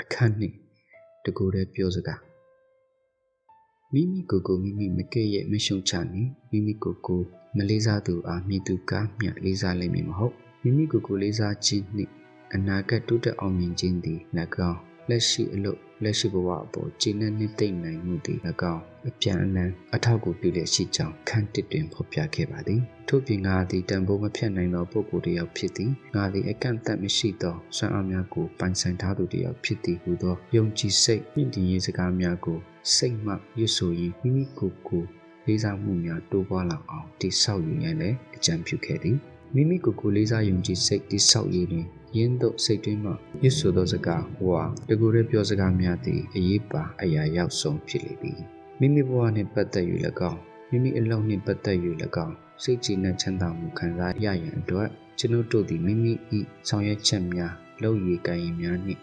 အခန့်နှင့်တကူတဲ့ပြောစကားမိမိကိုယ်ကိုမိမိမကဲ့ရဲ့မရှုံချနှင့်မိမိကိုယ်ကိုမလေးစားသူအားမြည်သူကားမြလေးစားလိမ့်မည်မဟုတ်မိမိကိုယ်ကိုလေးစားခြင်းနှင့်အနာဂတ်တိုးတက်အောင်မြင်ခြင်းသည်၎င်းလက်ရှိအလို့ လက်ရှိဘဝအပေါ်ကျင့်တဲ့နှစ်သိမ့်နိုင်မှုသည်၎င်းအပြန်အလှန်အထောက်အကူပြုလျက်ရှိကြောင်းခန့်တစ်တွင်ဖော်ပြခဲ့ပါသည်ထို့ပြင်ငါသည်တန်ဖိုးမဖြတ်နိုင်သောပုဂ္ဂိုလ်တစ်ယောက်ဖြစ်သည်ငါသည်အကန့်အသတ်မရှိသောစွမ်းအားများကိုပိုင်ဆိုင်ထားသူတစ်ယောက်ဖြစ်သည်ဟူသောယုံကြည်စိတ်မြင့်တင်ရေးစကားများကိုစိတ်မှရွတ်ဆိုရင်းမိမိကိုယ်ကိုလေးစားမှုများတိုးပွားလာအောင်တိဆောက်ယူရန်လည်းအကြံပြုခဲ့သည်မိမိကိုယ်ကိုလေးစားယုံကြည်စိတ်တိဆောက်ရည်တွင် ရင်းတို့စိတ်တွင်းမှရွတ်ဆိုသောစကားဟောတကူရဲပြောစကားများသည်အရေးပါအရာရောက်ဆုံးဖြစ်လေသည်မိမိဘဝနှင့်ပတ်သက်၍၎င်းမိမိအလုံးနှင့်ပတ်သက်၍၎င်းစိတ်ကြည်နက်ချမ်းသာမှုခံစားရရန်အတွက်ကျွန်ုပ်တို့သည်မိမိ၏ဆောင်ရွက်ချက်များလုပ်ရည်ကိုင်ရည်များနှင့်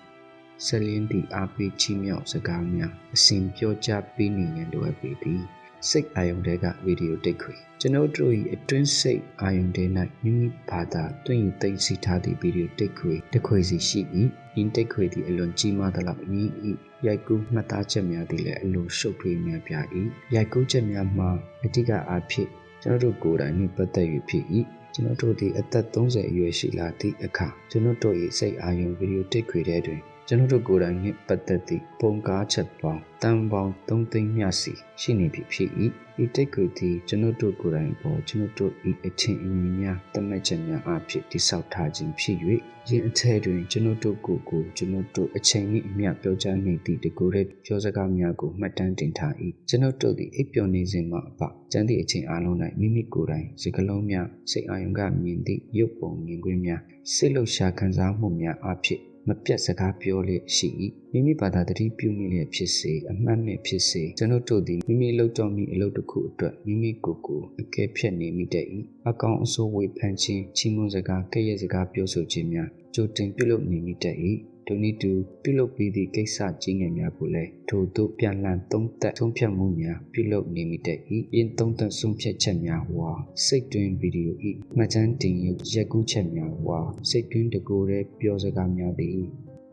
ဆက်လင်းသည့်အားပေးချီးမြှောက်စကားများအစဉ်ပြောကြားပေးနေရန်လိုအပ်ပေသည် စိတ်အာယုန်တွေကဗီဒီယိုတိတ်ခွေကျွန်ုပ်တို့၏အတွင်းစိတ်အာယုန်တွေ၌မိမိဘာသာတွင်သိသိစီထားသည့်ဗီဒီယိုတိတ်ခွေတစ်ခွေစီရှိ၏။ဤတိတ်ခွေသည်အလွန်ကြီးမားသလောက်မိ၏ရိုက်ကူးမှတ်သားချက်များသည်လည်းအလွန်ရှုပ်ထွေးများပြ၏။ရိုက်ကူးချက်များမှာအဓိကအားဖြင့်ကျွန်တော်တို့ကိုယ်တိုင်နှင့်ပတ်သက်၍ဖြစ်၏။ကျွန်တော်တို့သည်အသက်30အရွယ်ရှိလာသည့်အခါကျွန်တော်တို့၏စိတ်အာယုံဗီဒီယိုတိတ်ခွေတဲ့တွင် ကျွန်တော်တို့ကိုယ်တိုင်နှင့်ပတ်သက်သည့်ပုံကားချက်ပေါင်းတန်ပေါင်း3သိန်းမျှစီရှိနေပြီဖြစ်၏ဤတိတ်ကိုသည်ကျွန်တော်တို့ကိုယ်တိုင်ပေါ်ကျွန်တော်တို့ဤအချင်းအညီများတမတ်ချက်များအဖြစ်တိဆောက်ထားခြင်းဖြစ်၍ယင်းအထက်တွင်ကျွန်တော်တို့ကိုယ်ကိုကျွန်တော်တို့အချိန်နှင့်အမျှပြောကြားနေသည့်တကူတဲ့ပြောစကားများကိုမှတ်တမ်းတင်ထား၏ကျွန်တော်တို့သည်အိပ်ပျော်နေစဉ်မှအပကျန်သည့်အချိန်အလုံး၌မိမိကိုယ်တိုင်စကလုံးများစိတ်အာရုံကမြင်သည့်ရုပ်ပုံမြင်ကွင်းများစိတ်လှုပ်ရှားခံစားမှုများအဖြစ် မပြတ်စကားပြောလျက်ရှိ၏မိမိဘာသာတတိပြုမိလျက်ဖြစ်စေအမှတ်နဲ့ဖြစ်စေကျွန်ုပ်တို့သည်မိမိလှုပ်တော်မူအလုပ်တစ်ခုအတွက်မိမိကိုယ်ကိုအကဲဖြတ်နေမိတတ်၏အကောင်အဆိုးဝေဖန်ခြင်းချီးမွမ်းစကားကဲ့ရဲ့စကားပြောဆိုခြင်းများကြိုတင်ပြုလုပ်နေမိတတ်၏ ဒုနည်းတူပြုလုပ်ပြီးသည့်ကိစ္စကြီးငယ်များကိုလည်းထိုသို့ပြန်လှန်သုံးသပ်သုံးဖြတ်မှုများပြုလုပ်နေမိတဲ့ဤအင်းသုံးသပ်ဆုံးဖြတ်ချက်များဟောစိတ်တွင်ဗီဒီယိုဤမှတ်တမ်းတင်ရက်ကူးချက်များဟောစိတ်တွင်တကူတဲ့ပြောစကားများသည်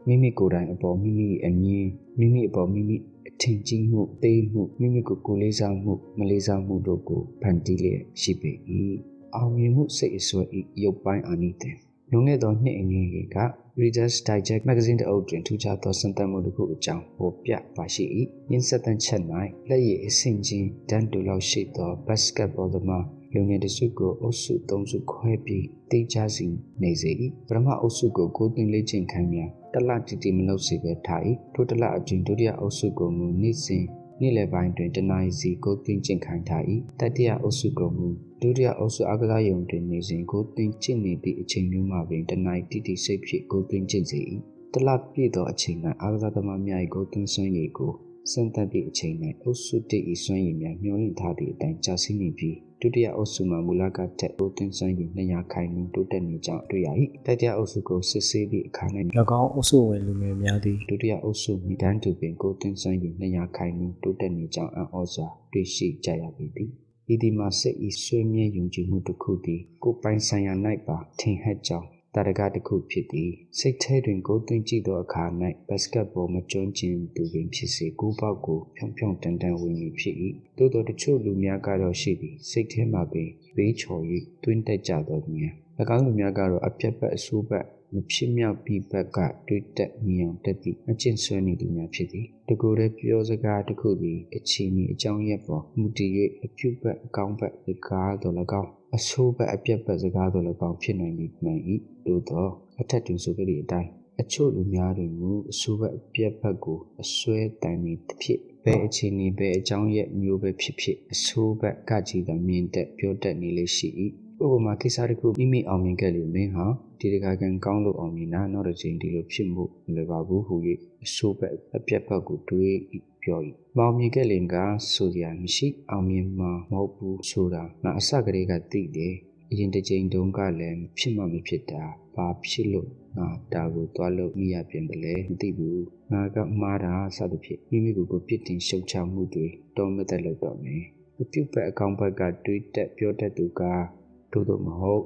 မိမိကိုယ်တိုင်အပေါ်မိမိအမြင်မိမိအပေါ်မိမိအထင်ကြီးမှုသိမှုမိမိကိုကိုလေးစားမှုမလေးစားမှုတို့ကိုဖန်တီးလျက်ရှိပေ၏အောင်မြင်မှုစိတ်အစွဲဤရုပ်ပိုင်းအာနိသင်လွန်ခဲ့သောနှစ်အငယ်က Reader's Digest magazine တအုပ်တွင်ထူးခြားသောစံတမ်းမှုတစ်ခုအကြောင်းဖော်ပြပါရှိ၏။ယင်းဆက်တမ်းချက်၌လက်ရည်အဆင့်ချင်းတန်းတူလောက်ရှိသော basketball သမားလူငယ်တစုကိုအုပ်စု၃စုခွဲပြီးတိကျစီနေစေ၏ပထမအုပ်စုကိုကိုသိန်းလေးချင်းခံများတလတီတီမလုပ်စေပဲထား၏ထိုတလအတွင်းဒုတိယအုပ်စုကိုမူနေ့စဉ် နေ့လယ်ပိုင်းတွင်တနအီစီကိုသိန်းချင်းခံထား၏တတိယအုပ်စုကိုမူဒုတိယအုပ်စုအကစားယုံတွင်နေစဉ်ကိုသိန်းချင်းနေသည့်အချိန်မျိုးမှာပင်တနအီတီတီစိတ်ဖြင့်ကိုသိန်းချင်းစေ၏တလပြည့်သောအချိန်၌အာကစားသမားများ၏ကိုသိန်းစွမ်းရည်ကိုစံတက်သည့်အချိန်၌အုပ်စုတ၏စွမ်းရည်များမျှော်လင့်ထားသည့်အတိုင်းကျဆင်းနေပြီး ဒုတိယအုပ်စုမှာမူလကထက်ကိုတင်ဆိုင်ပြီး200ခိုင်နှုန်းတိုးတက်နေကြောင်းတွေ့ရ၏တတိယအုပ်စုကိုစစ်ဆေးသည့်အခါ၌၎င်းအုပ်စုဝင်လူငယ်များသည်ဒုတိယအုပ်စုမိတန်းတူပင်ကိုတင်ဆိုင်ပြီး200ခိုင်နှုန်းတိုးတက်နေကြောင်းအံ့ဩစွာတွေ့ရှိကြရပေသည်ဤဒီမှာစိတ်ဤဆွေးမြဲယုံကြည်မှုတစ်ခုသည်ကိုပိုင်ဆိုင်ရာ၌ပါထင်ဟပ်ကြောင်း တာရကတစ်ခုဖြစ်သည်စိတ်ထဲတွင်ကိုသွင်းကြည့်သောအခါ၌ဘတ်စကတ်ဘောမကျွမ်းကျင်သူပင်ဖြစ်စေကိုပေါက်ကိုဖြောင်ဖြောင်တန်တန်ဝင်နေဖြစ်၏သို့သောတချို့လူများကတော့ရှိသည်စိတ်ထဲမှာပင်ဘေးချော်၍တွင်းတက်ကြသောသူများ၎င်းလူများကတော့အပြတ်ပတ်အဆိုးပတ်မဖြစ်မြောက်ပြီးဘက်ကတွေးတက်မြင်အောင်တက်သည့်အကျင့်ဆွဲနေသူများဖြစ်သည်တကူတဲ့ပြောစကားတစ်ခုသည်အချိန်ဤအကြောင်းရက်ပေါ်မူတည်၍အပြုတ်ဘက်အကောင်းဘက်စကားတော်၎င်း အဆိုးဘက်အပြတ်ဘက်စကားတော်၎င်းဖြစ်နိုင်သည်မှန်၏သို့သောအထက်တွင်ဆိုခဲ့သည့်အတိုင်းအချို့လူများတွင်မူအဆိုးဘက်အပြတ်ဘက်ကိုအစွဲတန်နေဖြစ်ဘယ်အခြေအနေဘယ်အကြောင်းရက်မျိုးပဲဖြစ်ဖြစ်အဆိုးဘက်ကကြည်သာမြင်တက်ပြောတတ်နေလေရှိ၏ ဥပမာကိစ္စတစ်ခုမိမိအောင်မြင်ခဲ့လို့မင်းဟာဒီတကာကန်ကောင်းလို့အောင်မြင်တာနောက်တစ်ချိန်ဒီလိုဖြစ်မှုမလွယ်ပါဘူးဟူ၍အဆိုးဘက်အပြတ်ဘက်ကိုတွေးပြော၏မောင်မြင်ခဲ့လင်ကဆိုရမရှိအောင်မြင်မှာမဟုတ်ဘူးဆိုတာငါအစကတည်းကသိတယ်အရင်တစ်ချိန်တုန်းကလည်းဖြစ်မှမဖြစ်တာဘာဖြစ်လို့ငါဒါကိုသွားလို့မိရပြန်တယ်လဲမသိဘူးငါကမှားတာစသဖြင့်မိမိကိုယ်ကိုပြစ်တင်ရှုံချမှုတွေတော်မသက်လို့တော့မယ်အပြုတ်ဘက်အကောင်ဘက်ကတွေးတက်ပြောတတ်သူက တို့တော့မဟုတ်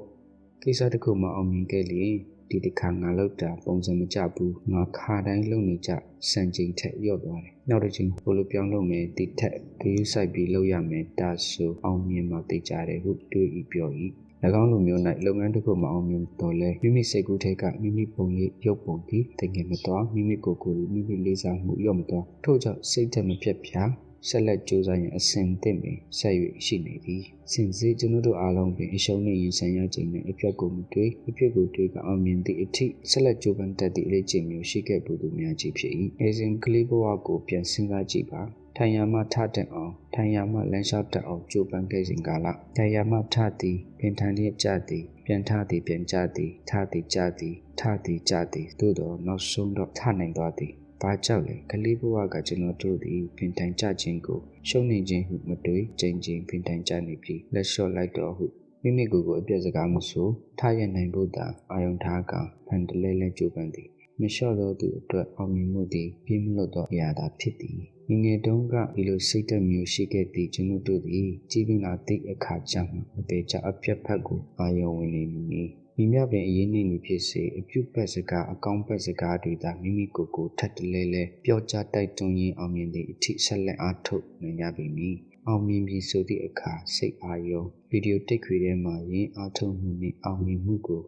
ကိစ္စတစ်ခုမှအောင်မြင်ခဲ့ရင်ဒီတစ်ခါငါလောက်တာပုံစံမကျဘူးငါခါတိုင်းလုံနေကြစံချိန်ထက်ရော့သွားတယ်နောက်တစ်ချိန်ဘလိုပြောင်းလုပ်မယ်ဒီထက်ဂရုစိုက်ပြီးလုပ်ရမယ်ဒါဆိုအောင်မြင်မှသိကြတယ်ဟုတွေးဤပြော၏၎င်းလိုမျိုး၌လုပ်ငန်းတစ်ခုမအောင်မြင်တော့လဲမိမိစိတ်ကူးထဲကမိမိပုံရိပ်ရုပ်ပုံသည်တကယ်မတော်မိမိကိုယ်ကိုယ်မိမိလေးစားမှုရော့မတော်ထို့ကြောင့်စိတ်ဓာတ်မပြတ်ဖြာ ဆက်လက်ကြိုးစားရင်အစဉ်သင့်ပင်ဆက်၍ရှိနေသည်စင်စေကျွန်ုပ်တို့အားလုံးပင်အရှုံးနှင့်ရင်ဆိုင်ရခြင်းနှင့်အပြတ်ကိုမတွေ့အပြတ်ကိုတွေ့ကအောင်မြင်သည့်အထိဆက်လက်ကြိုးပမ်းတတ်သည့်အလေးချိန်မျိုးရှိခဲ့ပူသူများကြီးဖြစ်၏အစဉ်ကလေးဘဝကိုပြန်စဉ်းစားကြည့်ပါထိုင်ရမှထတဲ့အောင်ထိုင်ရမှလမ်းလျှောက်တတ်အောင်ကြိုးပမ်းခဲ့စဉ်ကာလထိုင်ရမှထသည်ပင်ထန်လျက်ကြသည်ပြန်ထသည်ပြန်ကြသည်ထသည်ကြသည်ထသည်ကြသည်သို့တော့နောက်ဆုံးတော့ထနိုင်သွားသည် ဘာကြောင့်လဲကလေးဘဝကကျွန်တော်တို့သည်ပင်တိုင်ကြခြင်းကိုရှုံးနေခြင်းဟုမတွေးကြင်ကြင်ပင်တိုင်ကြနေပြီးလက်လျှော့လိုက်တော့ဟုမိမိကိုယ်ကိုအပြည့်စကားမဆိုထားရနိုင်ဖို့သာအာယုံထားကဖန်တလဲလဲကြိုးပမ်းသည်မလျှော့သောသူအတွက်အောင်မြင်မှုသည်ပြင်းမလို့သောအရာသာဖြစ်သည်ငငယ်တုန်းကဒီလိုစိတ်သက်မျိုးရှိခဲ့သည့်ကျွန်ုပ်တို့သည်ကြီးပင်လာသည့်အခါကျမှအပေချအပြတ်ဖက်ကိုအာယုံဝင်နေမည် မိမြပင်အရင်နေနေဖြစ်စေအပြုတ်ပတ်စကားအကောင်းပတ်စကားတွေသာမိမိကိုယ်ကိုထပ်တလဲလဲပြောကြားတိုက်တွန်းရင်းအောင်မြင်သည့်အထိဆက်လက်အားထုတ်နိုင်ရပြီမည်အောင်မြင်ပြီဆိုသည့်အခါစိတ်အာရုံဗီဒီယိုတိတ်ခွေထဲမှာရင်းအားထုတ်မှုနှင့်အောင်မြင်မှုကို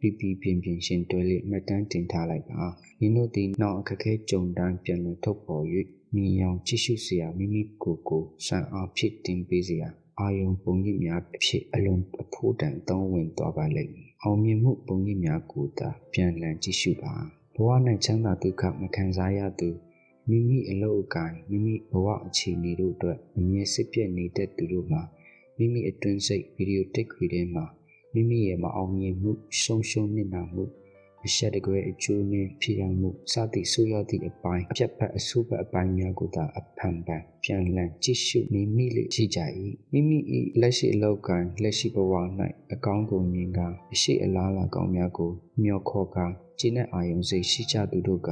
ပြပြပြင်းပြင်းရှင်တွဲလေးမှတ်တမ်းတင်ထားလိုက်ပါ။ယင်းတို့သည်နောက်အခက်ခဲကြုံတိုင်းပြန်လည်ထုတ်ပေါ်၍မြင်ရောင်ကြည့်ရှုစရာမိမိကိုယ်ကိုစွမ်းအားဖြစ်တင်ပေးစရာ အာယုံပုံရိပ်များအဖြစ်အလွန်အဖို့တန်သုံးဝင်သွားပါလိမ့်မည်။အောင်မြင်မှုပုံရိပ်များကိုသာပြန်လည်ကြည့်ရှုပါ။ဘဝ၌ချမ်းသာဒုက္ခမခံစားရသူမိမိအလုပ်အကိုင်မိမိဘဝအခြေအနေတို့အတွက်အမြဲစစ်ပြတ်နေတဲ့သူတို့မှာမိမိအတွင်းစိတ်ဗီဒီယိုတက်ခွေထဲမှာမိမိရဲ့မအောင်မြင်မှုရှုံရှုံနစ်နာမှု အရှက်တကွဲအကျိုးနှင့်ဖြစ်ရမှုစသည့်ဆိုးရွားသည့်အပိုင်းအပြတ်ဖက်အဆိုးဖက်အပိုင်းများကိုသာအဖန်ပန်ပြန်လည်ကြည့်ရှုနေမိလေရှိကြ၏မိမိ၏လက်ရှိအလောက်ကံလက်ရှိဘဝ၌အကောင်းကုန်မြင်ကအရှိအလားလာကောင်းများကိုမျှော်ခေါ်ကာကျင်းတဲ့အာယုံစိတ်ရှိကြသူတို့က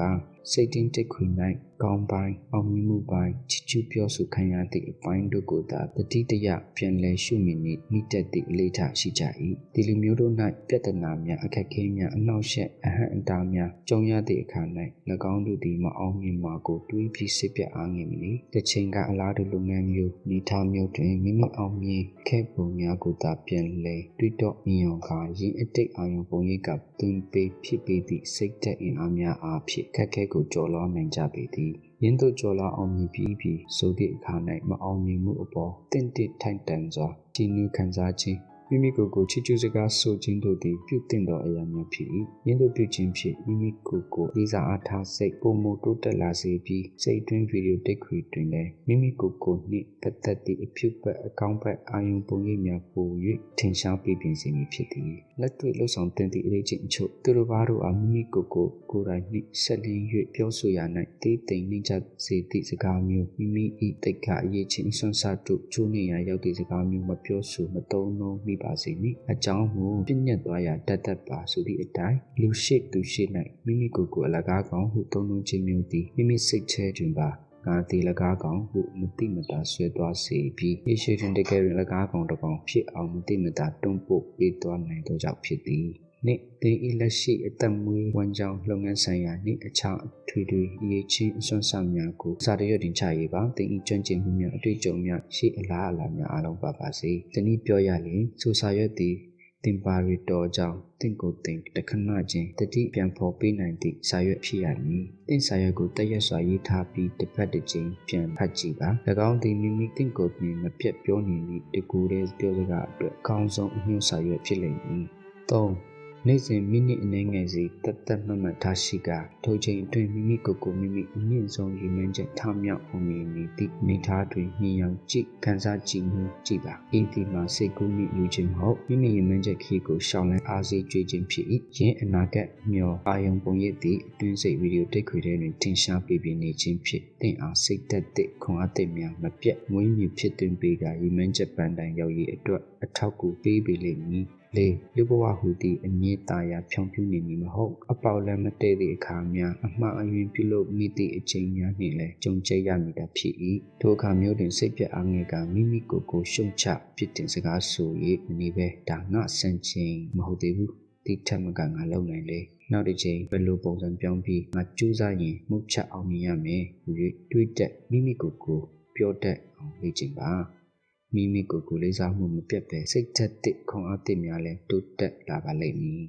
စိတ်တင်းတက်ခွေ၌ကောင်းပိုင်းအောင်မြင်မှုပိုင်းချစ်ချူပြောဆိုခံရသည့်အပိုင်းတို့ကိုသာတတိတရပြန်လည်ရှုမြင်မိတက်သည့်အလေးထားရှိကြ၏ဒီလိုမျိုးတို့၌ပြဿနာများအခက်အခဲများအနှောက်အယှက်အဟန့်အတားများကြုံရသည့်အခါ၌၎င်းတို့သည်မအောင်မြင်မှာကိုတွေးပြီးစစ်ပြအားငယ်မည်တစ်ချိန်ကအလားတူလုပ်ငန်းမျိုးနေထားမျိုးတွင်မိမိအောင်မြင်ခဲ့ပုံများကိုသာပြန်လည်တွေးတော့မြင်အောင်ကရင်းအတိတ်အာရုံပုံရိပ်ကသွင်းပေးဖြစ်ပေသည့်စိတ်သက်အင်အားများအားဖြင့်ခက်ခဲကိုကျော်လွှားနိုင်ကြပေသည်ရင်းတို့ကျော်လာအောင်မြင်ပြီးပြီဆိုသည့်အခါ၌မအောင်မြင်မှုအပေါ်တင့်တင့်ထိုက်တန်စွာတည်ငြိမ်ခံစားခြင်း မိမိကိုယ်ကိုချစ်ကျူးစကားဆိုခြင်းတို့သည်ပြုတင်သောအရာများဖြစ်၏ယင်းတို့ပြုခြင်းဖြင့်မိမိကိုယ်ကိုလေးစားအားထားစိတ်ပုံမတိုးတက်လာစေပြီးစိတ်တွင်းဗီဒီယိုတက်ခွေတွင်လည်းမိမိကိုယ်ကိုနှင့်ပတ်သက်သည့်အဖြစ်ပတ်အကောင့်ပတ်အာယုံပုံရိပ်များပို၍ထင်ရှားပြပြင်စေမည်ဖြစ်သည်လက်တွေ့လှုပ်ဆောင်တင်သည့်အရေးချင်းအချို့သူတို့ဘာတို့အားမိမိကိုယ်ကိုကိုယ်တိုင်နှင့်ဆက်လျင်း၍ပြောဆိုရ၌တေးတိမ်နှိမ့်ချစေသည့်စကားမျိုးမိမိ၏တိတ်ကအရေးချင်းဆွမ်းစားတို့ချိုးနေရာရောက်သည့်စကားမျိုးမပြောဆိုမသုံးနှုံးမိပါစေနှင့်အကြောင်းမူပြည့်ညက်သွားရာတတ်တတ်ပါဆိုသည့်အတိုင်းလူရှိသူရှိ၌မိမိကိုယ်ကိုအလကားကောင်းဟုသုံးနှုံးခြင်းမျိုးသည်မိမိစိတ်ထဲတွင်ပါငါဒီလကားကောင်ဟုမတိမတာဆွဲသွားစေပြီးယေရှုတင်တကယ်ရင်လကားကောင်တစ်ကောင်ဖြစ်အောင်မတိမတာတွန်းပို့ပေးသွားနိုင်သောကြောင့်ဖြစ်သည် နှင့်သင်၏လက်ရှိအသက်မွေးဝမ်းကြောင်းလုပ်ငန်းဆိုင်ရာနှင့်အခြားအထွေထွေအရေးချင်းအစွမ်းဆောင်များကိုစာတရွတ်တင်ချရေးပါသင်၏ကျွမ်းကျင်မှုများအတွေ့အကြုံများရှေ့အလားအလာများအားလုံးပါပါစေ။တနည်းပြောရရင်ဆိုစာရွက်သည်တင်ပါရီတော်ကြောင့်တင့်ကိုယ်တင်တခဏချင်းတတိပြန်ဖော်ပေးနိုင်သည့်စာရွက်ဖြစ်ရမည်။တင့်စာရွက်ကိုတရက်စွာရေးထားပြီးတစ်ဖက်တစ်ချိန်ပြန်ဖတ်ကြည့်ပါ။၎င်းသည်မိမိတင့်ကိုယ်ပြင်မပြတ်ပြောနေသည့်တကူတဲ့ပြောစကားအတွက်အကောင်းဆုံးအညွှန်းစာရွက်ဖြစ်လိမ့်မည်။၃ နေ့စဉ်မိနစ်အနည်းငယ်စီတက်တက်မှတ်မှတ်ထားရှိကထိုချိန်အတွင်းမိမိကိုယ်ကိုမိမိအမြင့်ဆုံးရည်မှန်းချက်ထားမြောက်အောင်မြင်နေသည့်နေသားတွင်မြင်အောင်ကြည့်ခံစားကြည့်မှုကြည့်ပါအေးဒီမှာစိတ်ကူးမိလူချင်းမဟုတ်မိမိရည်မှန်းချက်ခီးကိုရှောင်လန်းအားစေးကြွေးခြင်းဖြစ်၏ယင်းအနာဂတ်မျောအာယုံပုံရိပ်သည့်အတွင်းစိတ်ဗီဒီယိုတိတ်ခွေထဲတွင်ထင်ရှားပြပြနေခြင်းဖြစ်သင်အားစိတ်သက်သည့်ခွန်အားသည့်များမပြတ်မွေးမြူဖြစ်သွင်းပေးကရည်မှန်းချက်ပန်းတိုင်ရောက်ရေးအတွက်အထောက်အကူပေးပေလိမ့်မည်လေလူဘဝဟုသည့်အမြင့်တာယာဖြောင်ပြူနေမည်မဟုတ်အပေါလည်းမတည့်သည့်အခါများအမှားအယွင်းပြုလုပ်မိသည့်အချိန်များနှင့်လည်းကြုံကျရမည်တာဖြစ်၏ထိုအခါမျိုးတွင်စိတ်ပြတ်အားငယ်ကမိမိကိုယ်ကိုရှုံချဖြစ်တင်စကားဆို၍မနေပဲဒါငါဆန့်ချင်းမဟုတ်သေးဘူးတိထက်မကငါလုံနိုင်လေနောက်တစ်ချိန်ဘယ်လိုပုံစံပြောင်းပြီးငါကြိုးစားရင်မှုချက်အောင်မြင်ရမယ်၍တွေးတက်မိမိကိုယ်ကိုပြောတတ်အောင်လေ့ကျင့်ပါ မိမိကိုယ်ကိုလေးစားမှုမပြတ်ပဲစိတ်သက်တစ်ခွန်အားတစ်များလဲတိုးတက်လာပါလိမ့်မည်